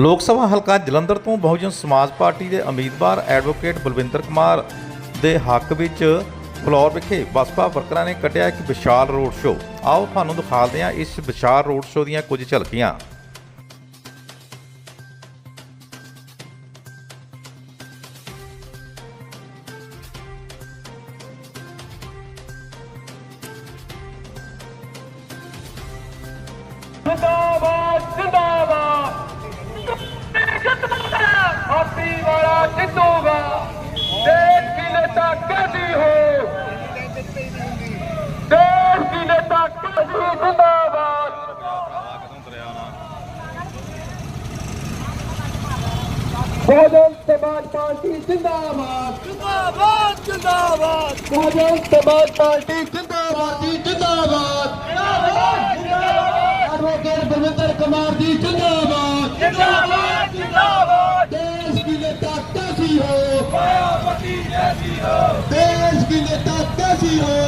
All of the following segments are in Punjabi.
ਲੋਕ ਸਭਾ ਹਲਕਾ ਜਲੰਧਰ ਤੋਂ ਬਹੁਜਨ ਸਮਾਜ ਪਾਰਟੀ ਦੇ ਉਮੀਦਵਾਰ ਐਡਵੋਕੇਟ ਬਲਵਿੰਦਰ ਕੁਮਾਰ ਦੇ ਹੱਕ ਵਿੱਚ ਫਲੋਰ ਵਿਖੇ ਬਸਪਾ ਵਰਕਰਾਂ ਨੇ ਕੱਢਿਆ ਇੱਕ ਵਿਸ਼ਾਲ ਰੋਡ ਸ਼ੋਅ। ਆਓ ਤੁਹਾਨੂੰ ਦਿਖਾਉਂਦੇ ਹਾਂ ਇਸ ਵਿਸ਼ਾਲ ਰੋਡ ਸ਼ੋਅ ਦੀਆਂ ਕੁਝ ਝਲਕੀਆਂ। ਜਿੰਦਾਬਾਦ ਹਾਥੀ ਵਾਲਾ ਜਿੱਤੂਗਾ। ਦੇਸ਼ ਕੀ ਨੇਤਾ ਕੈਦੀ ਹੋ? ਦੇਸ਼ ਕੀ ਨੇਤਾ ਕੈਦੀ ਜਿੰਦਾਬਾਦ। ਬਹੁਜਨ ਸਮਾਜ ਪਾਰਟੀ ਜਿੰਦਾਬਾਦ। ਜਿੰਦਾਬਾਦ ਜਿੰਦਾਬਾਦ। ਬਹੁਜਨ ਸਮਾਜ ਪਾਰਟੀ ਜਿੰਦਾਬਾਦ। in the top casino.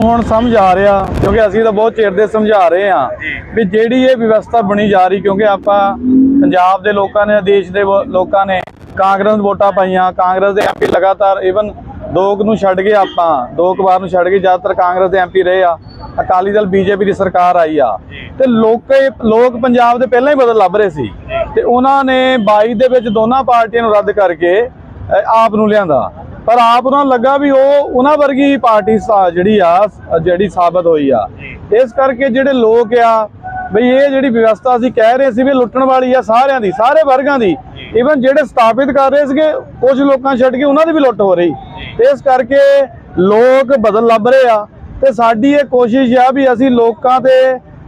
ਹੁਣ ਸਮਝ ਆ ਰਿਹਾ ਕਿਉਂਕਿ ਅਸੀਂ ਤਾਂ ਬਹੁਤ ਚਿਰ ਦੇ ਸਮਝਾ ਰਹੇ ਹਾਂ ਵੀ ਜਿਹੜੀ ਇਹ ਵਿਵਸਥਾ ਬਣੀ ਜਾ ਰਹੀ ਕਿਉਂਕਿ ਆਪਾਂ ਪੰਜਾਬ ਦੇ ਲੋਕਾਂ ਨੇ ਦੇਸ਼ ਦੇ ਲੋਕਾਂ ਨੇ ਕਾਂਗਰਸ ਨੂੰ ਵੋਟਾਂ ਪਾਈਆਂ ਕਾਂਗਰਸ ਦੇ ਐਮਪੀ ਲਗਾਤਾਰ ਇਵਨ ਦੋ ਕੁ ਨੂੰ ਛੱਡ ਕੇ ਆਪਾਂ ਦੋ ਕੁ ਵਾਰ ਨੂੰ ਛੱਡ ਕੇ ਜ਼ਿਆਦਾਤਰ ਕਾਂਗਰਸ ਦੇ ਐਮਪੀ ਰਹੇ ਆ ਅਕਾਲੀ ਦਲ ਬੀਜੇਪੀ ਦੀ ਸਰਕਾਰ ਆਈ ਆ। ਤੇ ਲੋਕੇ ਲੋਕ ਪੰਜਾਬ ਦੇ ਪਹਿਲਾਂ ਹੀ ਬਦਲ ਲੱਭ ਰਹੇ ਸੀ। ਤੇ ਉਹਨਾਂ ਨੇ 22 ਦੇ ਵਿੱਚ ਦੋਨਾਂ ਪਾਰਟੀਆਂ ਨੂੰ ਰੱਦ ਕਰਕੇ ਆਪ ਨੂੰ ਲਿਆਂਦਾ। ਪਰ ਆਪ ਉਹਨਾਂ ਨੂੰ ਲੱਗਾ ਵੀ ਉਹ ਉਹਨਾਂ ਵਰਗੀ ਪਾਰਟੀ ਸਾ- ਜਿਹੜੀ ਆ ਜਿਹੜੀ ਸਾਬਤ ਹੋਈ ਆ। ਇਸ ਕਰਕੇ ਜਿਹੜੇ ਲੋਕ ਆ ਬਈ ਇਹ ਜਿਹੜੀ ਵਿਵਸਥਾ ਅਸੀਂ ਕਹਿ ਰਹੇ ਸੀ ਵੀ ਲੁੱਟਣ ਵਾਲੀ ਆ ਸਾਰਿਆਂ ਦੀ ਸਾਰੇ ਵਰਗਾਂ ਦੀ। ਇਵਨ ਜਿਹੜੇ ਸਥਾਪਿਤ ਕਰ ਰਹੇ ਸੀਗੇ ਕੁਝ ਲੋਕਾਂ ਛੱਡ ਕੇ ਉਹਨਾਂ ਦੀ ਵੀ ਲੁੱਟ ਹੋ ਰਹੀ। ਇਸ ਕਰਕੇ ਲੋਕ ਬਦਲ ਲੱਭ ਰਹੇ ਆ ਤੇ ਸਾਡੀ ਇਹ ਕੋਸ਼ਿਸ਼ ਆ ਵੀ ਅਸੀਂ ਲੋਕਾਂ ਤੇ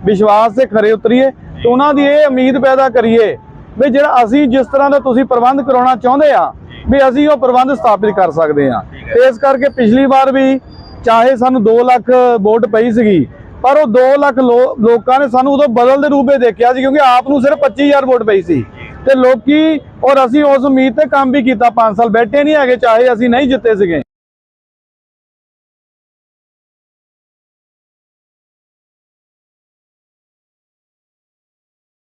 ਵਿਸ਼ਵਾਸ ਤੇ ਖਰੇ ਉਤਰੀਏ ਤੇ ਉਹਨਾਂ ਦੀ ਇਹ ਉਮੀਦ ਪੈਦਾ ਕਰੀਏ ਵੀ ਜਿਹੜਾ ਅਸੀਂ ਜਿਸ ਤਰ੍ਹਾਂ ਦਾ ਤੁਸੀਂ ਪ੍ਰਬੰਧ ਕਰਾਉਣਾ ਚਾਹੁੰਦੇ ਆ ਵੀ ਅਸੀਂ ਉਹ ਪ੍ਰਬੰਧ ਸਥਾਪਿਤ ਕਰ ਸਕਦੇ ਆ ਤੇ ਇਸ ਕਰਕੇ ਪਿਛਲੀ ਵਾਰ ਵੀ ਚਾਹੇ ਸਾਨੂੰ 2 ਲੱਖ ਵੋਟ ਪਈ ਸੀਗੀ ਪਰ ਉਹ 2 ਲੱਖ ਲੋਕਾਂ ਨੇ ਸਾਨੂੰ ਉਦੋਂ ਬਦਲ ਦੇ ਰੂਪ ਦੇਖਿਆ ਸੀ ਕਿਉਂਕਿ ਆਪ ਨੂੰ ਸਿਰਫ 25000 ਵੋਟ ਪਈ ਸੀ। ਤੇ ਲੋਕੀ ਔਰ ਅਸੀਂ ਉਸ ਉਮੀਦ ਤੇ ਕੰਮ ਵੀ ਕੀਤਾ 5 ਸਾਲ ਬੈਠੇ ਨਹੀਂ ਹੈਗੇ ਚਾਹੇ ਅਸੀਂ ਨਹੀਂ ਜਿੱਤੇ ਸੀਗੇ।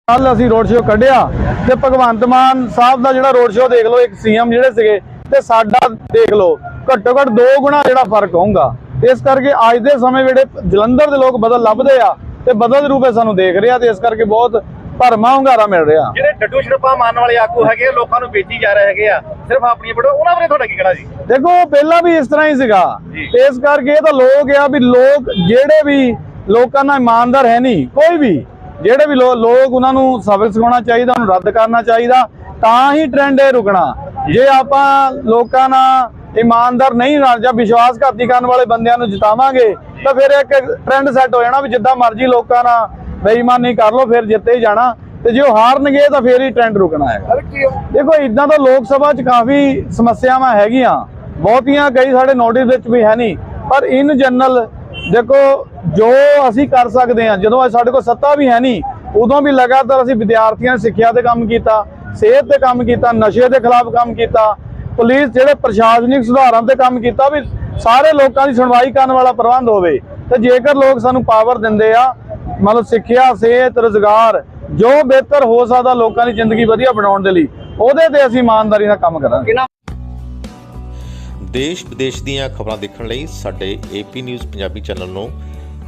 ਕੱਲ ਅਸੀਂ ਰੋਡ ਸ਼ੋਅ ਕੱਢਿਆ ਤੇ ਭਗਵੰਤ ਮਾਨ ਸਾਹਿਬ ਦਾ ਜਿਹੜਾ ਰੋਡ ਸ਼ੋਅ ਦੇਖ ਲਓ ਇੱਕ ਸੀਐਮ ਜਿਹੜੇ ਸੀਗੇ ਤੇ ਸਾਡਾ ਦੇਖ ਲਓ ਘੱਟੋ ਘੱਟ ਦੋ ਗੁਣਾ ਜਿਹੜਾ ਫ਼ਰਕ ਹੋਊਗਾ। ਇਸ ਕਰਕੇ ਅੱਜ ਦੇ ਸਮੇਂ ਜਿਹੜੇ ਜਲੰਧਰ ਦੇ ਲੋਕ ਬਦਲ ਲੱਭਦੇ ਆ ਤੇ ਬਦਲ ਦੇ ਰੂਪੇ ਸਾਨੂੰ ਦੇਖ ਰਿਹਾ ਤੇ ਇਸ ਕਰਕੇ ਬਹੁਤ ਭਰਮਾ ਹੁੰਗਾਰਾ ਮਿਲ ਰਿਹਾ। ਜਿਹੜੇ ਡੱਡੂ ਛੜਪਾ ਮਾਰਨ ਵਾਲੇ ਆਗੂ ਹੈਗੇ ਲੋਕਾਂ ਨੂੰ ਵੇਚੀ ਜਾ ਰਹੇ ਹੈਗੇ ਆ ਸਿਰਫ ਆਪਣੀਆਂ ਫੋਟੋ ਉਹਨਾਂ ਬਾਰੇ ਤੁਹਾਡਾ ਕੀ ਕਹਿਣਾ ਜੀ? ਦੇਖੋ ਪਹਿਲਾਂ ਵੀ ਇਸ ਤਰ੍ਹਾਂ ਹੀ ਸੀਗਾ। ਇਸ ਕਰਕੇ ਇਹ ਤਾਂ ਲੋਕ ਆ ਵੀ ਲੋਕ ਜਿਹੜੇ ਵੀ ਲੋਕਾਂ ਨਾਲ ਇਮਾਨਦਾਰ ਹੈ ਨਹੀਂ ਕੋਈ ਵੀ। ਜਿਹੜੇ ਵੀ ਲੋ- ਲੋਕ ਉਹਨਾਂ ਨੂੰ ਸਬਕ ਸਿਖਾਉਣਾ ਚਾਹੀਦਾ ਉਹਨੂੰ ਰੱਦ ਕਰਨਾ ਚਾਹੀਦਾ ਤਾਂ ਹੀ ਟ੍ਰੈਂਡ ਇਹ ਰੁਕਣਾ। ਜੇ ਆਪਾਂ ਲੋਕਾਂ ਨਾਲ ਇਮਾਨਦਾਰ ਨਹੀਂ ਨਾਲ ਜਾਂ ਵਿਸ਼ਵਾਸਘਾਤੀ ਕਰਨ ਵਾਲੇ ਬੰਦਿਆਂ ਨੂੰ ਜਿਤਾਵਾਂਗੇ ਤਾਂ ਫਿਰ ਇੱਕ ਟ੍ਰੈਂਡ ਸੈੱਟ ਹੋ ਜਾਣਾ ਵੀ ਜਿੱਦਾਂ ਮਰਜ਼ੀ ਲੋਕਾਂ ਨਾਲ ਬੇਈਮਾਨੀ ਕਰ ਲਓ ਫਿਰ ਜਿੱਤੇ ਹੀ ਜਾਣਾ। ਤੇ ਜੇ ਉਹ ਹਾਰਨਗੇ ਤਾਂ ਫਿਰ ਹੀ ਟ੍ਰੈਂਡ ਰੁਕਣਾ ਹੈ ਦੇਖੋ ਇਦਾਂ ਤਾਂ ਲੋਕ ਸਭਾ 'ਚ ਕਾਫੀ ਸਮੱਸਿਆਵਾਂ ਹੈਗੀਆਂ। ਬਹੁਤੀਆਂ ਕਈ ਸਾਡੇ ਨੋਟਿਸ ਵਿੱਚ ਵੀ ਹੈ ਨਹੀਂ ਪਰ ਇਨ ਜਨਰਲ ਦੇਖੋ ਜੋ ਅਸੀਂ ਕਰ ਸਕਦੇ ਹਾਂ ਜਦੋਂ ਸਾਡੇ ਕੋਲ ਸੱਤਾ ਵੀ ਹੈ ਨਹੀਂ ਉਦੋਂ ਵੀ ਲਗਾਤਾਰ ਅਸੀਂ ਵਿਦਿਆਰਥੀਆਂ ਦੀ ਸਿੱਖਿਆ ਤੇ ਕੰਮ ਕੀਤਾ ਸਿਹਤ ਤੇ ਕੰਮ ਕੀਤਾ ਨਸ਼ੇ ਦੇ ਖਿਲਾਫ ਕੰਮ ਕੀਤਾ ਪੁਲਿਸ ਜਿਹੜੇ ਪ੍ਰਸ਼ਾਸਨਿਕ ਸੁਧਾਰਾਂ ਤੇ ਕੰਮ ਕੀਤਾ ਵੀ ਸਾਰੇ ਲੋਕਾਂ ਦੀ ਸੁਣਵਾਈ ਕਰਨ ਵਾਲਾ ਪ੍ਰਬੰਧ ਹੋਵੇ ਤੇ ਜੇਕਰ ਲੋਕ ਸਾਨੂੰ ਪਾਵਰ ਦਿੰਦੇ ਆ ਮਤਲਬ ਸਿੱਖਿਆ ਸਿਹਤ ਰੁਜ਼ਗਾਰ ਜੋ ਬਿਹਤਰ ਹੋ ਸਕਦਾ ਲੋਕਾਂ ਦੀ ਜ਼ਿੰਦਗੀ ਵਧੀਆ ਬਣਾਉਣ ਦੇ ਲਈ ਉਹਦੇ ਤੇ ਅਸੀਂ ਇਮਾਨਦਾਰੀ ਨਾਲ ਕੰਮ ਕਰਾਂਗੇ। ਦੇਸ਼ ਵਿਦੇਸ਼ ਦੀਆਂ ਖਬਰਾਂ ਦੇਖਣ ਲਈ ਸਾਡੇ ਏਪੀ ਨਿਊਜ਼ ਪੰਜਾਬੀ ਚੈਨਲ ਨੂੰ